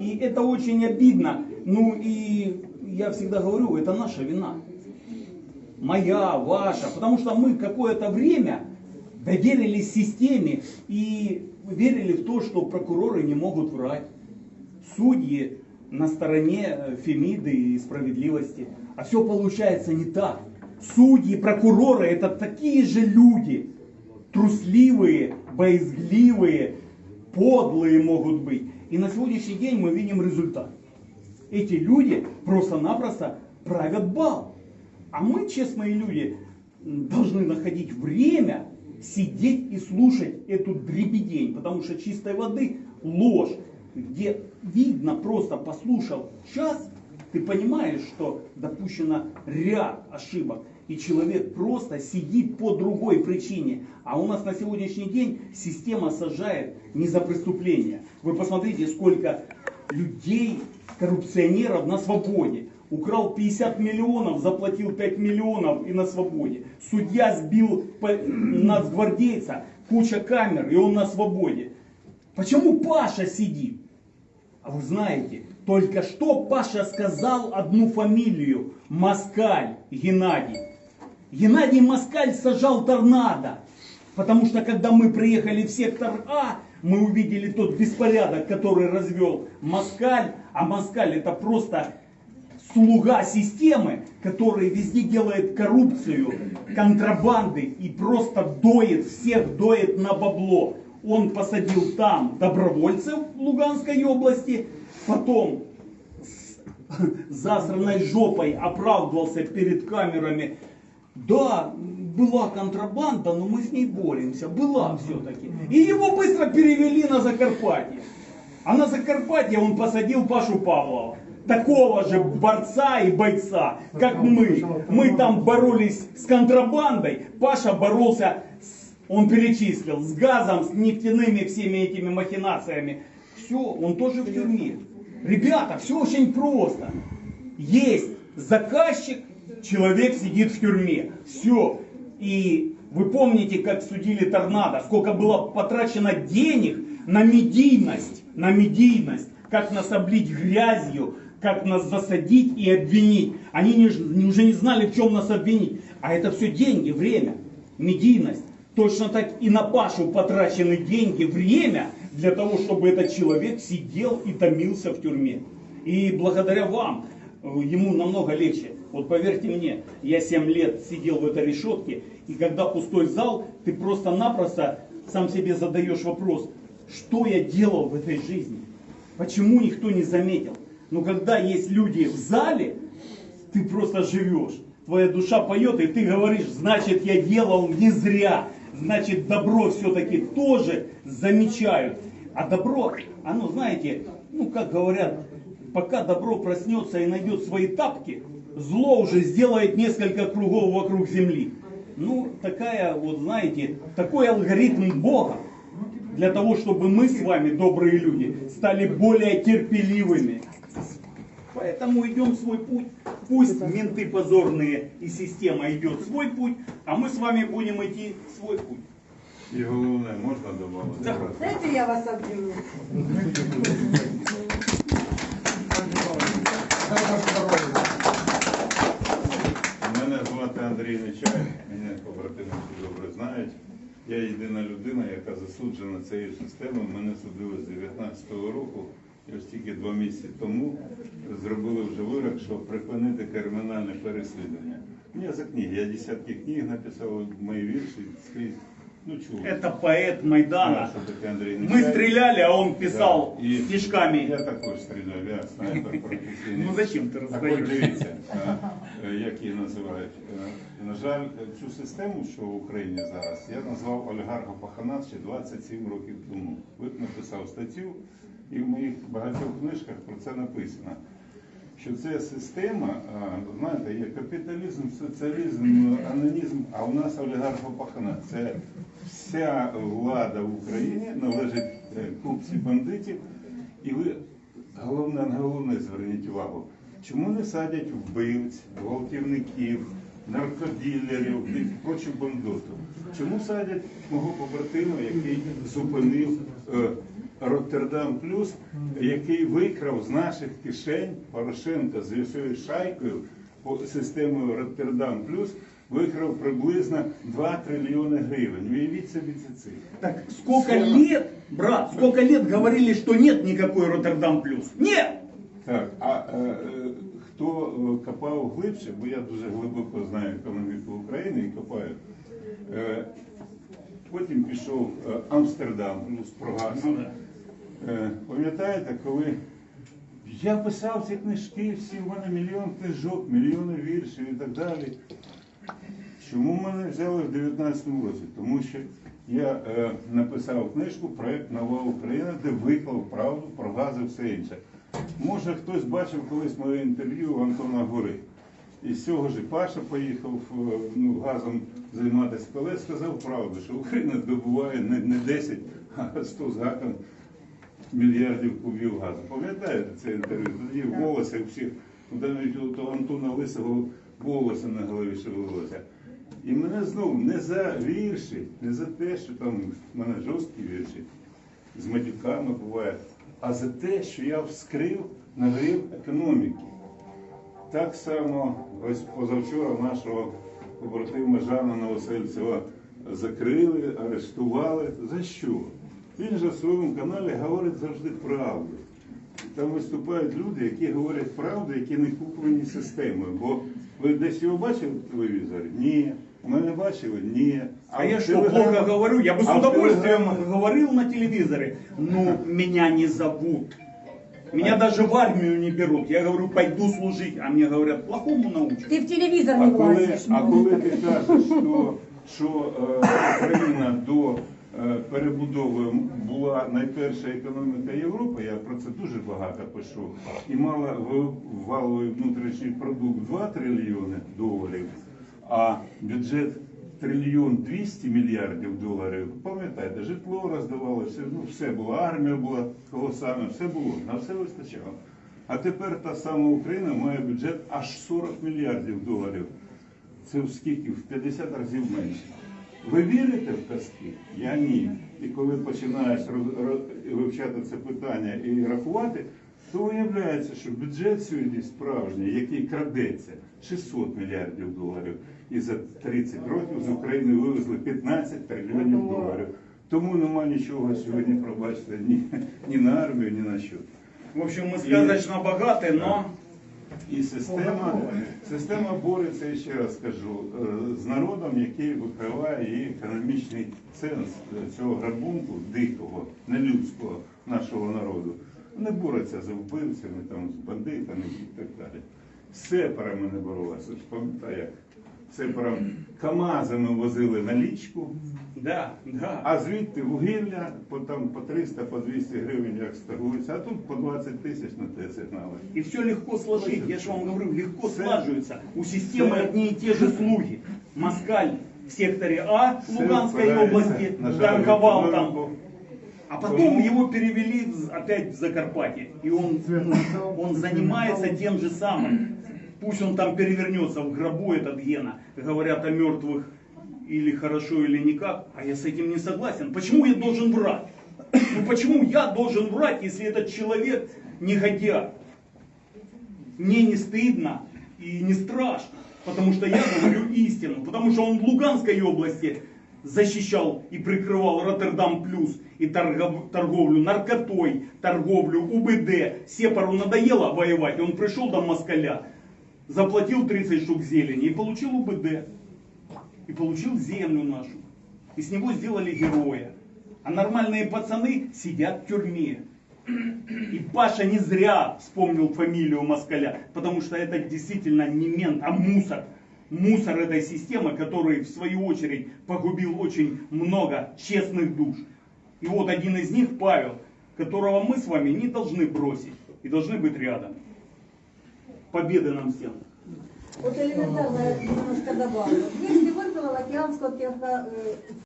И это очень обидно. Ну и я всегда говорю, это наша вина. Моя, ваша. Потому что мы какое-то время доверились системе и верили в то, что прокуроры не могут врать. Судьи на стороне э, Фемиды и справедливости. А все получается не так. Судьи, прокуроры это такие же люди. Трусливые, боязгливые, подлые могут быть. И на сегодняшний день мы видим результат. Эти люди просто-напросто правят бал. А мы, честные люди, должны находить время сидеть и слушать эту дребедень, потому что чистой воды ложь, где видно просто, послушал час, ты понимаешь, что допущено ряд ошибок, и человек просто сидит по другой причине. А у нас на сегодняшний день система сажает не за преступления. Вы посмотрите, сколько людей, коррупционеров на свободе. Украл 50 миллионов, заплатил 5 миллионов и на свободе. Судья сбил по- нацгвардейца, куча камер, и он на свободе. Почему Паша сидит? А вы знаете, только что Паша сказал одну фамилию. Москаль Геннадий. Геннадий Москаль сажал торнадо. Потому что когда мы приехали в сектор А, мы увидели тот беспорядок, который развел Москаль. А Москаль это просто слуга системы, который везде делает коррупцию, контрабанды и просто доит, всех доит на бабло. Он посадил там добровольцев в Луганской области, потом с засранной жопой оправдывался перед камерами. Да, была контрабанда, но мы с ней боремся. Была все-таки. И его быстро перевели на Закарпатье. А на Закарпатье он посадил Пашу Павлова. Такого же борца и бойца, как мы. Мы там боролись с контрабандой. Паша боролся, с- он перечислил, с газом, с нефтяными всеми этими махинациями. Все, он тоже в тюрьме. Ребята, все очень просто. Есть заказчик, человек сидит в тюрьме. Все. И вы помните, как судили торнадо, сколько было потрачено денег на медийность, на медийность, как нас облить грязью, как нас засадить и обвинить. Они не, уже не знали, в чем нас обвинить. А это все деньги, время, медийность. Точно так и на Пашу потрачены деньги, время для того, чтобы этот человек сидел и томился в тюрьме. И благодаря вам э, ему намного легче. Вот поверьте мне, я 7 лет сидел в этой решетке, и когда пустой зал, ты просто-напросто сам себе задаешь вопрос, что я делал в этой жизни? Почему никто не заметил? Но когда есть люди в зале, ты просто живешь. Твоя душа поет, и ты говоришь, значит, я делал не зря. Значит, добро все-таки тоже замечают. А добро, оно, знаете, ну, как говорят, пока добро проснется и найдет свои тапки, зло уже сделает несколько кругов вокруг земли. Ну, такая вот, знаете, такой алгоритм Бога для того, чтобы мы с вами, добрые люди, стали более терпеливыми. Поэтому идем свой путь. Пусть менты позорные и система идет свой путь, а мы с вами будем идти свой путь. І головне, можна додати? Так. Дайте я вас обниму. Андрій Нечай, мене побратими всі добре знають. Я єдина людина, яка засуджена цією системою. Мене судили з 19-го року. І ось тільки два місяці тому зробили вже вирок, щоб припинити кримінальне переслідування. Я за книги, я десятки книг написав, мої вірші скрізь. Ну чули. Это поэт Майдана. Що таке Андрій Мы Нечай. стреляли, а он писал Да. І стишками. Я також стріляв, я снайпер професійний. Ну зачем ты Так от раздаешь? дивіться, е, е, як її називають. Е, На жаль, цю систему, що в Україні зараз, я назвав олігархопаханат ще 27 років тому. От написав статтю, і в моїх багатьох книжках про це написано. Що це система, а, знаєте, є капіталізм, соціалізм, анонізм, а у нас олігархопаханат. Це вся влада в Україні належить е, купці бандитів, і ви головне, головне зверніть увагу, чому не садять вбивць, гвалтівників, наркоділерів і прочу? Чому садять мого побратима, який зупинив е, Роттердам Плюс, який викрав з наших кишень Порошенка з шайкою по системою Роттердам Плюс, викрав приблизно 2 трильйони гривень. Уявіть собі це цифри. Так сколько Все. лет, брат, сколько лет говорили, что нет никакой Роттердам плюс? Нет! Так, а е, е, хто е, копав глибше, бо я дуже глибоко знаю економіку України і копаю. Е, потім пішов е, Амстердам, плюс прогас. Ну да. Е, Пам'ятаєте, коли я писав ці книжки, всі в мене мільйон книжок, мільйони віршів і так далі. Чому мене взяли в 19-му році? Тому що я е, написав книжку Проект Нова Україна, де виклав правду про газ і все інше. Може хтось бачив колись моє інтерв'ю у Антона Гори. І з цього ж Паша поїхав е, ну, газом займатися, коли сказав правду, що Україна добуває не, не 10, а 100 з гаком мільярдів кубів газу. Пам'ятаєте це інтерв'ю? Тоді волосся у всіх, навіть у Антона Лисого волосся на голові шевелилося. І мене знову не за вірші, не за те, що там в мене жорсткі вірші з матюками буває, а за те, що я вскрив нагрів економіки. Так само ось позавчора нашого побратима Жана Новосельцева закрили, арештували. За що? Він же в своєму каналі говорить завжди правду. Там виступають люди, які говорять правду, які не куплені системою. ви десь його бачили в телевізорі? Ні. Ми не бачили? Ні. А я в что, телеграм- плохо говорю? Я бы с а в удовольствием телеграм- говорил на телевизоре. Но меня не зовут. Меня даже в армию не берут. Я говорю, пойду служить. А мне говорят, плохому научат. Ти в телевізор А не коли, влазиш. а ну. коли ти кажеш, що, що е, Україна до е, перебудови була найперша економіка Європи, я про це дуже багато пишу, і мала валовий внутрішній продукт 2 трильйони доларів, а бюджет трильйон 200 мільярдів доларів. Пам'ятаєте, житло роздавали, все, ну, все було, армія була колосальна, все було, на все вистачало. А тепер та сама Україна має бюджет аж 40 мільярдів доларів. Це в скільки? В 50 разів менше. Ви вірите в казки? Я ні. І коли починаєш вивчати це питання і рахувати, то виявляється, що бюджет сьогодні справжній, який крадеться, 600 мільярдів доларів. І за 30 років з України вивезли 15 трильйонів доларів. Тому нема нічого сьогодні, пробачте, ні, ні на армію, ні на що. В общем, мы сказочно богаты, но... І система, система бореться, я ще раз скажу, е, з народом, який викриває її економічний сенс цього грабунку дикого, нелюдського нашого народу. Не бореться з вбивцями, там, з бандитами і так далі. Все сепарами мене боролася. Пам'ятаю, сепарам КАМАЗами возили налічку, Да, да. а звідти вугілля по, там, по 300, по 200 гривень як торгується, а тут по 20 тисяч на те сигнали. И все легко сложить, я же вам говорю, легко Все. слаживается. У системы Все. одни и те же слуги. Москаль в секторе А Все Луганской впирається области на жаль, торговал в там. економіку. А потом его перевели в- опять в Закарпатье. И он, ну, он занимается тем же самым. Пусть он там перевернется в гробу, этот Гена. Говорят о мертвых или хорошо, или никак. А я с этим не согласен. Почему я должен врать? Ну почему я должен врать, если этот человек негодяй? Мне не стыдно и не страшно, потому что я говорю истину, потому что он в Луганской области защищал и прикрывал Роттердам Плюс и торгов- торговлю наркотой, торговлю УБД. Сепару надоело воевать, он пришел до Москаля, заплатил 30 штук зелени и получил УБД. И получил землю нашу. И с него сделали героя. А нормальные пацаны сидят в тюрьме. И Паша не зря вспомнил фамилию Москаля, потому что это действительно не мент, а мусор. Мусор этой системы, который в свою очередь погубил очень много честных душ. И вот один из них, Павел, которого мы с вами не должны бросить и должны быть рядом. Победы нам всем! От элементарно немножко добавлю. Есть выпила океанского